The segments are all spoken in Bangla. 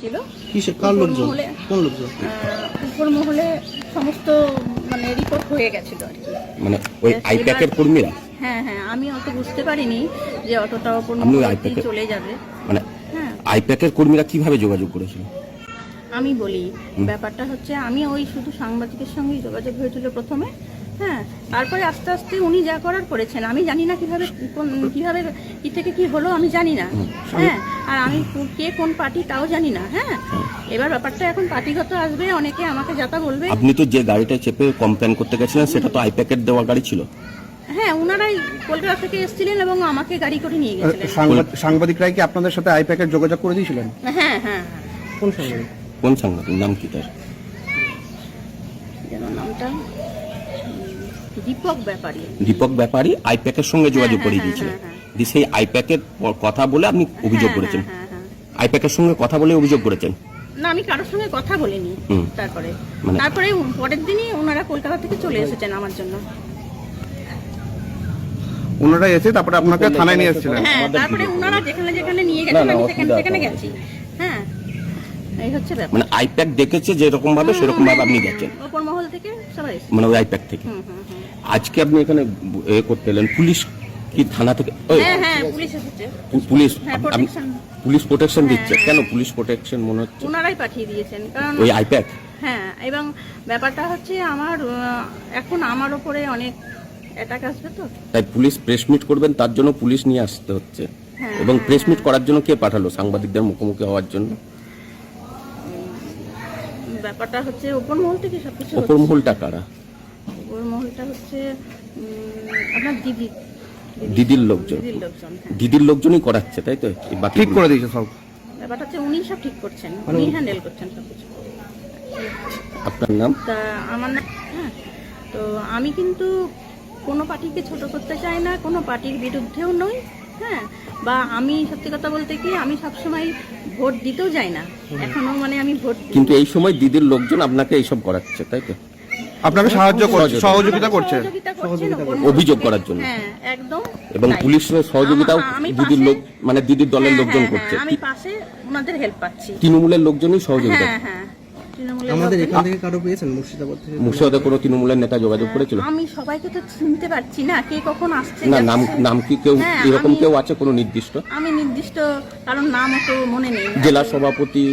ছিল। কিসে কার লোকজন? কোন লোকজন? উপর মহলে সমস্ত মানে রিপোর্ট হয়ে গেছিল আর কি। মানে ওই আইপ্যাকের কর্মীরা? হ্যাঁ হ্যাঁ আমি অত বুঝতে পারিনি যে অতটা উপর মহলে চলে যাবে। মানে হ্যাঁ। আইপ্যাকের কর্মীরা কীভাবে যোগাযোগ করেছিল? আমি বলি ব্যাপারটা হচ্ছে আমি ওই শুধু সাংবাদিকের সঙ্গেই যোগাযোগ হয়েছিল প্রথমে। হ্যাঁ তারপরে আস্তে আস্তে উনি যা করার করেছেন। আমি জানি না কীভাবে কোন- কীভাবে কি থেকে কি হলো আমি জানি না। হ্যাঁ আর আমি কে কোন পার্টি তাও জানি না হ্যাঁ। এবার ব্যাপারটা এখন পার্টিগত আসবে অনেকে আমাকে যাতা বলবে। আপনি তো যে গাড়িটা চেপে কমপ্লেন করতে গেছিলেন সেটা তো আই প্যাকেট দেওয়া গাড়ি ছিল। হ্যাঁ ওনারাই কলকাতা থেকে এসেছিলেন এবং আমাকে গাড়ি করে নিয়ে গেছিলেন। সাংবাদিকরাই কি আপনাদের সাথে আই প্যাকেট যোগাযোগ করে দিয়েছিলেন? হ্যাঁ হ্যাঁ হ্যাঁ। কোন সাংবাদিক? কোন সাংবাদিক? নাম কি তার? যেন নামটা দীপক ব্যাপারী। দীপক ব্যাপারী আইপ্যাকের সঙ্গে যোগাযোগ হ্যাঁ, করে হ্যাঁ, দিয়েছিলেন। হ্যাঁ, দিয়ে সেই আইপ্যাকের কথা বলে আপনি অভিযোগ করেছেন। হ্যাঁ, হ্যাঁ, হ্যাঁ। আইপ্যাকের সঙ্গে কথা বলে অভিযোগ করেছেন। না আমি কারোর সঙ্গে কথা বলিনি তারপরে। মানে- তারপরে পরের দিনই ওনারা কলকাতা থেকে চলে এসেছেন আমার জন্য। ওনারা এসে তারপরে আপনাকে থানায় নিয়ে এসেছিলেন? হ্যাঁ তারপরে ওনারা যেখানে যেখানে নিয়ে গেছেন না, আমি সেখানে সেখানে গেছি। হ্যাঁ এই হচ্ছে ব্যাপার। মানে আইপ্যাক দেখেছে যেরকম ভাবে সেরকম ভাবে আপনি গেছেন। ওপর মহল থেকে সবাই মানে ওই আইপ্যাক থেকে। হুম হুম। আজকে আপনি এখানে এ করতে এলেন। পুলিশ কি থানা থেকে? হ্যাঁ হ্যাঁ পুলিশ পুলিশ হ্যাঁ, পুলিশ প্রোটেকশন দিচ্ছে। কেন পুলিশ প্রোটেকশন মনে হচ্ছে? ওনারাই পাঠিয়ে দিয়েছেন কারণ ওই আইপ্যাক হ্যাঁ এবং ব্যাপারটা হচ্ছে আমার এখন আমার ওপরে অনেক অ্যাটাক আসবে তো। তাই পুলিশ প্রেস মিট করবেন তার জন্য পুলিশ নিয়ে আসতে হচ্ছে। হ্যাঁ, এবং প্রেস মিট করার জন্য কে পাঠালো? সাংবাদিকদের মুখোমুখি হওয়ার জন্য? ব্যাপারটা হচ্ছে ওপর মহল থেকে সবকিছু অপর মহলটা কারা? ওপর মহলটা হচ্ছে আপনার দিদি। দিদির লোকজন। দিদির লোকজন হ্যাঁ। দিদির লোকজনই করাচ্ছে তাই তো? এই বাকি ঠিক করে দিয়েছে সব। ব্যাপারটা হচ্ছে উনি সব ঠিক করছেন মানে উনি হ্যান্ডেল করছেন সবকিছু আপনার নাম? তা আমার না হ্যাঁ তো আমি কিন্তু কোনো পার্টিকে ছোট করতে চাই না কোনো পার্টির বিরুদ্ধেও নই হ্যাঁ। বা আমি সত্যি কথা বলতে কি আমি সবসময় ভোট দিতেও যাই না। এখনও মানে আমি ভোট কিন্তু এই সময় দিদির লোকজন আপনাকে এইসব করাচ্ছে তাই তো? আপনাকে সাহায্য করছে সহযোগিতা। করছে। অভিযোগ করার জন্য। হ্যাঁ একদম। এবং পুলিশের সহযোগিতাও দিদির লোক মানে দিদির দলের হ্যাঁ, লোকজন হ্যাঁ, করছে। হ্যাঁ, আমি পাশে ওনাদের হেল্প পাচ্ছি। তৃণমূলের লোকজনই সহযোগিতা হ্যাঁ হ্যাঁ। আমাদের এখান থেকে কারও পেয়েছেন মুর্শিদাবাদ থেকে? মুর্শিদাবাদে কোনো তৃণমূলের নেতা যোগাযোগ করেছিল? আমি সবাইকে তো চিনতে পারছি না কে কখন আসছে না নাম নাম কি কেউ হ্যাঁ, এরকম কেউ আছে কোনো নির্দিষ্ট? আমি নির্দিষ্ট কারণ নাম অত মনে নেই। জেলা সভাপতি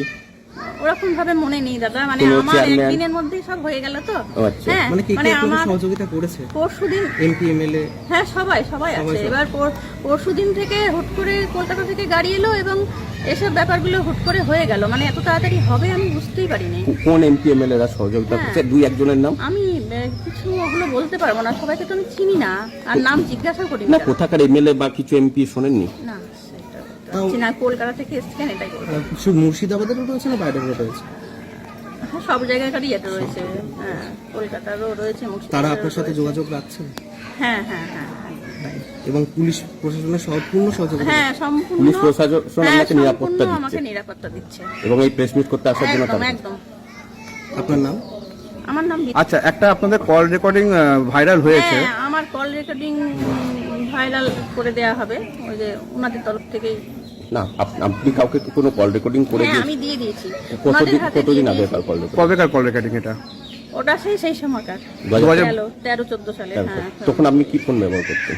ওরকম ভাবে মনে নেই দাদা। মানে আমার একদিনের মধ্যেই সব হয়ে গেল তো। আচ্ছা। হ্যাঁ মানে মানে আমার সহযোগিতা করেছে? পরশুদিন এমপি এমএলএ? হ্যাঁ সবাই সবাই আছে। এবার পরশু দিন থেকে হুট করে কলকাতা থেকে গাড়ি এলো এবং এসব ব্যাপারগুলো হুট করে হয়ে গেল। মানে এত তাড়াতাড়ি হবে আমি বুঝতেই পারিনি। কোন এমপি এমএলএ রা সহযোগিতা হ্যাঁ। করছে? দুই একজনের নাম? আমি কিছু ওগুলো বলতে পারব না। সবাইকে তো আমি চিনি না। আর নাম জিজ্ঞাসা করি না কোথাকার এমএলএ বা কিছু এমপি শোনেননি? না। না কলকাতা থেকে এটাই শুধু মুর্শিদাবাদের রয়েছে না বাইরের রয়েছে? হ্যাঁ, সব জায়গাকারই এটা রয়েছে। হ্যাঁ কলকাতারও রয়েছে তারা আপনার সাথে যোগাযোগ রাখছেন? হ্যাঁ হ্যাঁ হ্যাঁ হ্যাঁ। এবং পুলিশ প্রশাসনের সম্পূর্ণ সহযোগিতা হ্যাঁ সম্পূর্ণ পুলিশ প্রশাসন হ্যাঁ, নিরাপত্তা আমাকে নিরাপত্তা দিচ্ছে। এবং এই প্রেস মিট করতে আসার জন্য একদম আপনার নাম? আমার নাম আচ্ছা একটা আপনাদের কল রেকর্ডিং ভাইরাল হয়েছে। হ্যাঁ আমার কল রেকর্ডিং ভাইরাল করে দেয়া হবে। ওই যে ওনাদের তরফ থেকে না আপনি কাউকে কোনো কল রেকর্ডিং করে হ্যাঁ দিয়ে আমি দিয়ে দিয়েছি। ওনাদের কতদিন হাতে দিয়ে কতদিন আগে দিয়েছি। কল রেকর্ডিং কবেকার কল রেকর্ডিং এটা? ওটা সেই সেই সময়কার। দু হাজার তেরো তেরো চোদ্দ সালে হ্যাঁ তখন আপনি কি ফোন ব্যবহার করতেন?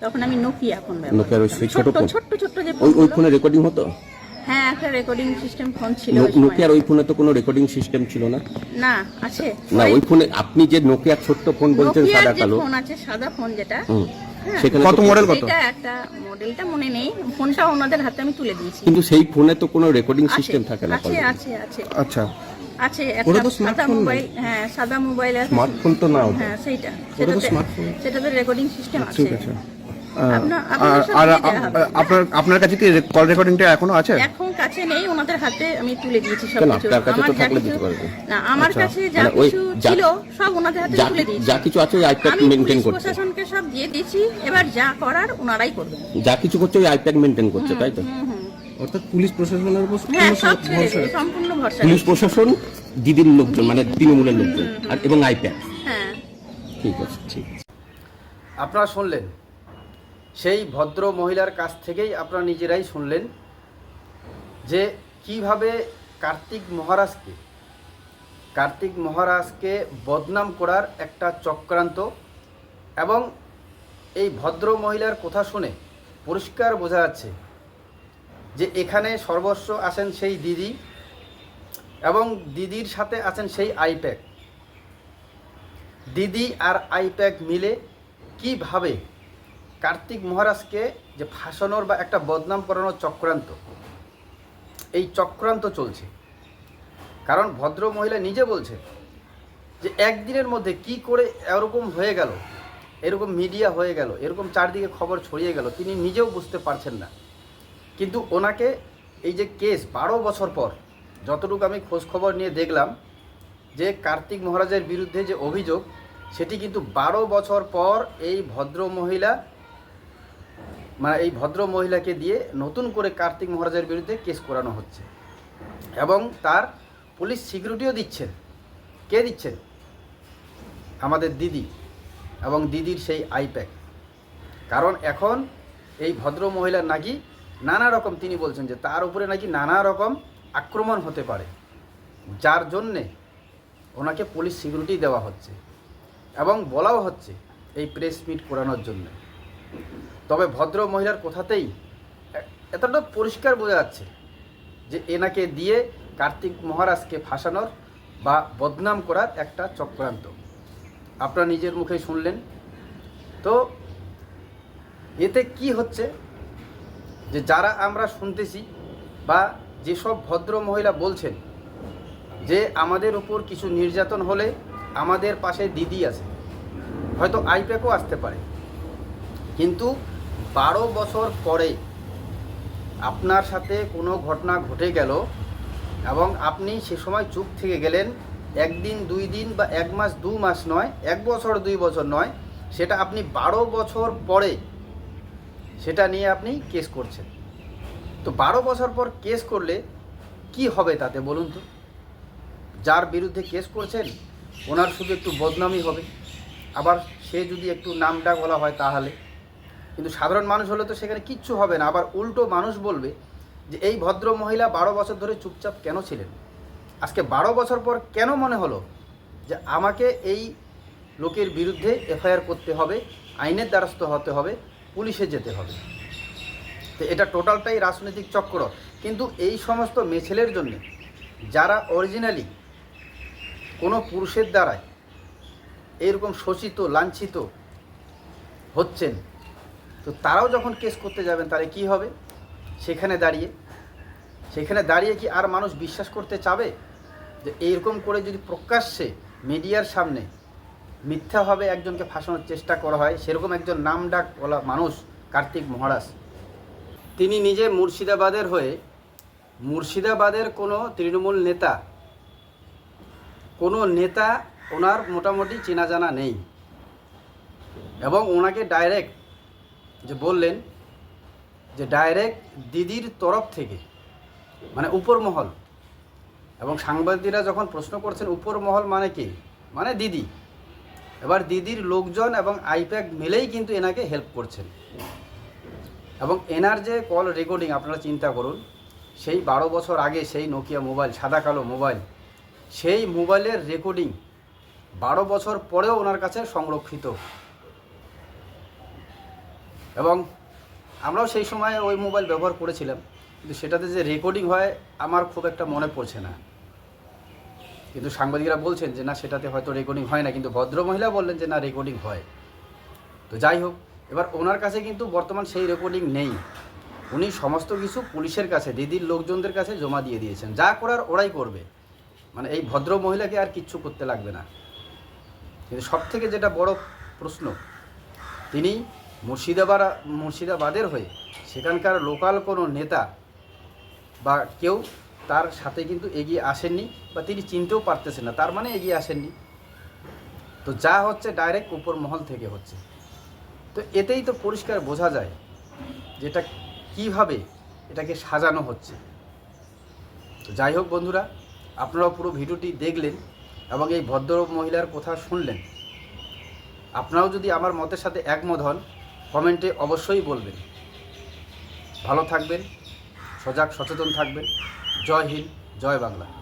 তখন আমি নোকিয়া ফোন ব্যবহার নোকিয়ার ওই সেই ছোট ছোট্ট ফোন? ছোট্ট ছোট্ট যে ওই ওই ফোনে রেকর্ডিং হতো? হ্যাঁ একটা রেকর্ডিং সিস্টেম ফোন ছিল নো- ওই সময়। নোকিয়ার ওই ফোনে তো কোনো রেকর্ডিং সিস্টেম ছিল না? না আছে। না ওই ফোনে আপনি যে নোকিয়ার ছোট্ট ফোন বলছেন নোকিয়ার সাদা যে কালো ফোন আছে সাদা ফোন যেটা হুম। হ্যাঁ, সেখানে কত মডেল কত? এটা একটা মডেলটা মনে নেই। ফোনটা ওনাদের হাতে আমি তুলে দিয়েছি। কিন্তু সেই ফোনে তো কোনো রেকর্ডিং সিস্টেম থাকে না আছে আছে আছে। আচ্ছা। আছে একটা সাদা মোবাইল হ্যাঁ সাদা মোবাইল আছে। স্মার্টফোন তো না হ্যাঁ সেইটা। তো সেটাতে রেকর্ডিং সিস্টেম আছে ঠিক আছে। আপনার- আর। আপনার আপনার কাছে কি কল রেকর্ডিংটা এখনও আছে? এখন কাছে নেই ওনাদের হাতে আমি তুলে দিয়েছি সব কিছু আপনার কাছে তো আমার থাকলে দিতে পারবেন। না আমার আচ্ছা, কাছে যা মানে কিছু ছিল সব ওনাদের হাতে যা তুলে দিয়েছি। যা কিছু আছে ওই আইপ্যাড আমি মেনটেন করছে। প্রশাসনকে সব দিয়ে দিয়েছি এবার যা করার ওনারাই করবেন। যা কিছু করছে ওই আইপ্যাড মেনটেন করছে তাই তো? হুম, হুম। অর্থাৎ পুলিশ প্রশাসনের উপর হ্যাঁ সম্পূর্ণ ভরসা পুলিশ প্রশাসন দিদির লোকজন মানে তৃণমূলের লোকজন আর এবং আইপ্যাড হ্যাঁ। ঠিক আছে ঠিক আছে। আপনারা শুনলেন। সেই ভদ্র মহিলার কাছ থেকেই আপনারা নিজেরাই শুনলেন। যে কীভাবে কার্তিক মহারাজকে কার্তিক মহারাজকে বদনাম করার একটা চক্রান্ত এবং এই ভদ্র মহিলার কথা শুনে পরিষ্কার বোঝা যাচ্ছে যে এখানে সর্বস্ব আছেন সেই দিদি এবং দিদির সাথে আছেন সেই আইপ্যাক। দিদি আর আইপ্যাক মিলে কীভাবে কার্তিক মহারাজকে যে ফাঁসানোর বা একটা বদনাম করানোর চক্রান্ত এই চক্রান্ত চলছে। কারণ ভদ্র মহিলা নিজে বলছে যে, একদিনের মধ্যে কি করে এরকম হয়ে গেল, এরকম মিডিয়া হয়ে গেল, এরকম চারদিকে খবর ছড়িয়ে গেল, তিনি নিজেও বুঝতে পারছেন না। কিন্তু ওনাকে এই যে কেস বারো বছর পর, যতটুকু আমি খোঁজ খবর নিয়ে দেখলাম, যে কার্তিক মহারাজের বিরুদ্ধে যে অভিযোগ, সেটি কিন্তু বারো বছর পর এই ভদ্র মহিলা মানে এই ভদ্র মহিলাকে দিয়ে নতুন করে কার্তিক মহারাজের বিরুদ্ধে কেস করানো হচ্ছে। এবং তার পুলিশ সিকিউরিটিও দিচ্ছেন। কে দিচ্ছেন? আমাদের দিদি এবং দিদির সেই আইপ্যাক। কারণ এখন এই ভদ্র মহিলার নাকি নানা রকম তিনি বলছেন যে তার উপরে নাকি নানা রকম আক্রমণ হতে পারে। যার জন্যে ওনাকে পুলিশ সিকিউরিটি দেওয়া হচ্ছে এবং বলাও হচ্ছে এই প্রেস মিট করানোর জন্য। তবে ভদ্র মহিলার কথাতেই এতটা পরিষ্কার বোঝা যাচ্ছে যে এনাকে দিয়ে কার্তিক মহারাজকে ফাঁসানোর বা বদনাম করার একটা চক্রান্ত। আপনারা নিজের মুখে শুনলেন। তো এতে কি হচ্ছে যে যারা আমরা শুনতেছি বা যেসব ভদ্র মহিলা বলছেন যে আমাদের উপর কিছু নির্যাতন হলে আমাদের পাশে দিদি আছে, হয়তো আইপ্যাকও আসতে পারে। কিন্তু বারো বছর পরে আপনার সাথে কোনো ঘটনা ঘটে গেল এবং আপনি সে সময় চুপ থেকে গেলেন, একদিন, দুই দিন বা এক মাস, দু মাস নয়, এক বছর, দুই বছর নয়, সেটা আপনি বারো বছর পরে সেটা নিয়ে আপনি কেস করছেন। তো বারো বছর পর কেস করলে কি হবে তাতে বলুন তো? যার বিরুদ্ধে কেস করছেন, ওনার শুধু একটু বদনামি হবে। আবার সে যদি একটু নাম ডাক বলা হয় তাহলে? কিন্তু সাধারণ মানুষ হলে তো সেখানে কিচ্ছু হবে না। আবার উল্টো মানুষ বলবে যে এই ভদ্র মহিলা বারো বছর ধরে চুপচাপ কেন ছিলেন? আজকে বারো বছর পর কেন মনে হলো যে আমাকে এই লোকের বিরুদ্ধে এফআইআর করতে হবে, আইনের দ্বারস্থ হতে হবে, পুলিশে যেতে হবে? তো এটা টোটালটাই রাজনৈতিক চক্র। কিন্তু এই সমস্ত মেছেলের জন্য যারা অরিজিনালি কোনো পুরুষের দ্বারায় এরকম শোষিত, লাঞ্ছিত হচ্ছেন তো তারাও যখন কেস করতে যাবেন, তাহলে কি হবে? সেখানে দাঁড়িয়ে সেখানে দাঁড়িয়ে কি আর মানুষ বিশ্বাস করতে চাবে? যে এইরকম করে যদি প্রকাশ্যে মিডিয়ার সামনে মিথ্যাভাবে একজনকে ফাঁসানোর চেষ্টা করা হয়, সেরকম একজন নাম ডাক বলা মানুষ কার্তিক মহারাজ। তিনি নিজে মুর্শিদাবাদের হয়ে, মুর্শিদাবাদের কোনো তৃণমূল নেতা, কোনো নেতা ওনার মোটামুটি চেনা জানা নেই। এবং ওনাকে ডাইরেক্ট যে বললেন যে ডাইরেক্ট দিদির তরফ থেকে মানে উপর মহল। এবং সাংবাদিকরা যখন প্রশ্ন করছেন, উপর মহল মানে কি? মানে দিদি। এবার দিদির লোকজন এবং আইপ্যাক মিলেই কিন্তু এনাকে হেল্প করছেন। এবং এনার যে কল রেকর্ডিং আপনারা চিন্তা করুন, সেই বারো বছর আগে সেই নোকিয়া মোবাইল সাদা কালো মোবাইল সেই মোবাইলের রেকর্ডিং বারো বছর পরেও ওনার কাছে সংরক্ষিত। এবং আমরাও সেই সময় ওই মোবাইল ব্যবহার করেছিলাম, কিন্তু সেটাতে যে রেকর্ডিং হয় আমার খুব একটা মনে পড়ছে না। কিন্তু সাংবাদিকরা বলছেন যে, না, সেটাতে হয়তো রেকর্ডিং হয় না। কিন্তু ভদ্রমহিলা বললেন যে, না রেকর্ডিং হয়। তো যাই হোক, এবার ওনার কাছে কিন্তু বর্তমান সেই রেকর্ডিং নেই। উনি সমস্ত কিছু পুলিশের কাছে, দিদির লোকজনদের কাছে জমা দিয়ে দিয়েছেন। যা করার ওরাই করবে। মানে এই ভদ্র মহিলাকে আর কিচ্ছু করতে লাগবে না। কিন্তু সব থেকে যেটা বড় প্রশ্ন, তিনি মুর্শিদাবাদ, মুর্শিদাবাদের হয়ে সেখানকার লোকাল কোনো নেতা বা কেউ তার সাথে কিন্তু এগিয়ে আসেননি বা তিনি চিনতেও পারতেছেন না, তার মানে এগিয়ে আসেননি। তো যা হচ্ছে ডাইরেক্ট উপর মহল থেকে হচ্ছে। তো এতেই তো পরিষ্কার বোঝা যায় যেটা কীভাবে এটাকে সাজানো হচ্ছে। তো যাই হোক বন্ধুরা, আপনারাও পুরো ভিডিওটি দেখলেন এবং এই ভদ্র মহিলার কথা শুনলেন। আপনারাও যদি আমার মতের সাথে একমত হন কমেন্টে অবশ্যই বলবেন। ভালো থাকবেন সজাগ সচেতন থাকবেন। জয় হিন্দ জয় বাংলা।